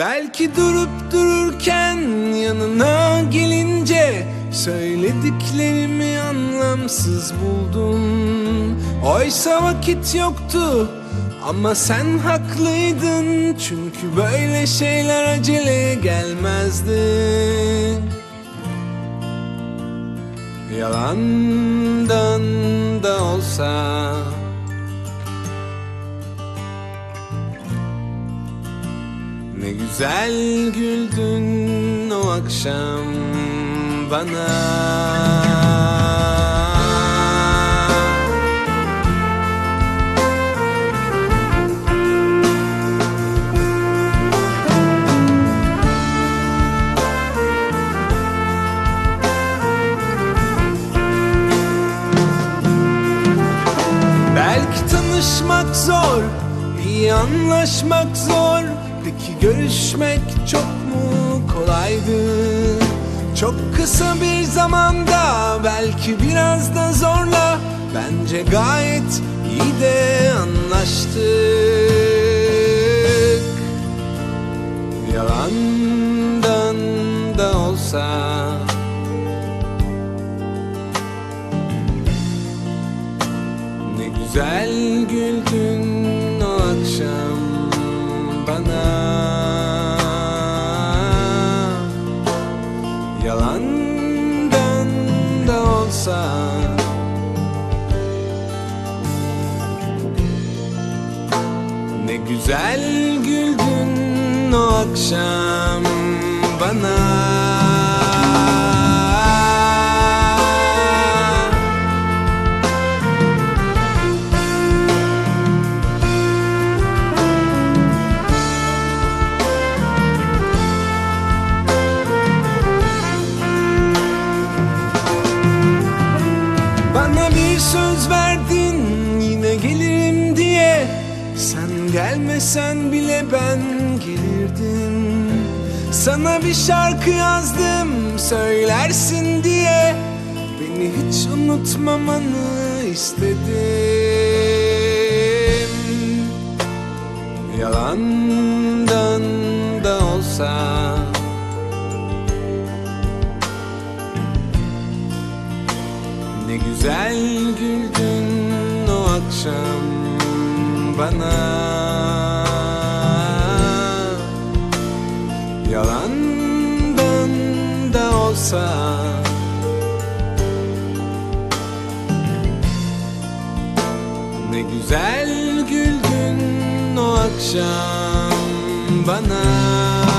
Belki durup dururken yanına gelince Söylediklerimi anlamsız buldun. Oysa vakit yoktu ama sen haklıydın. Çünkü böyle şeyler acele gelmezdi. Yalandan güzel güldün o akşam bana anlaşmak zor. Peki görüşmek çok mu kolaydı? Çok kısa bir zamanda belki biraz da zorla. Bence gayet iyi de anlaştık. Yalandan da olsa. Ne güzel olsa Ne güzel güldün o akşam bana Sen gelmesen bile ben gelirdim. Sana bir şarkı yazdım söylersin diye. Beni hiç unutmamanı istedim. Yalandan da olsa. Ne güzel güldün o akşam bana. Yalandan da olsa. Ne güzel güldün o akşam bana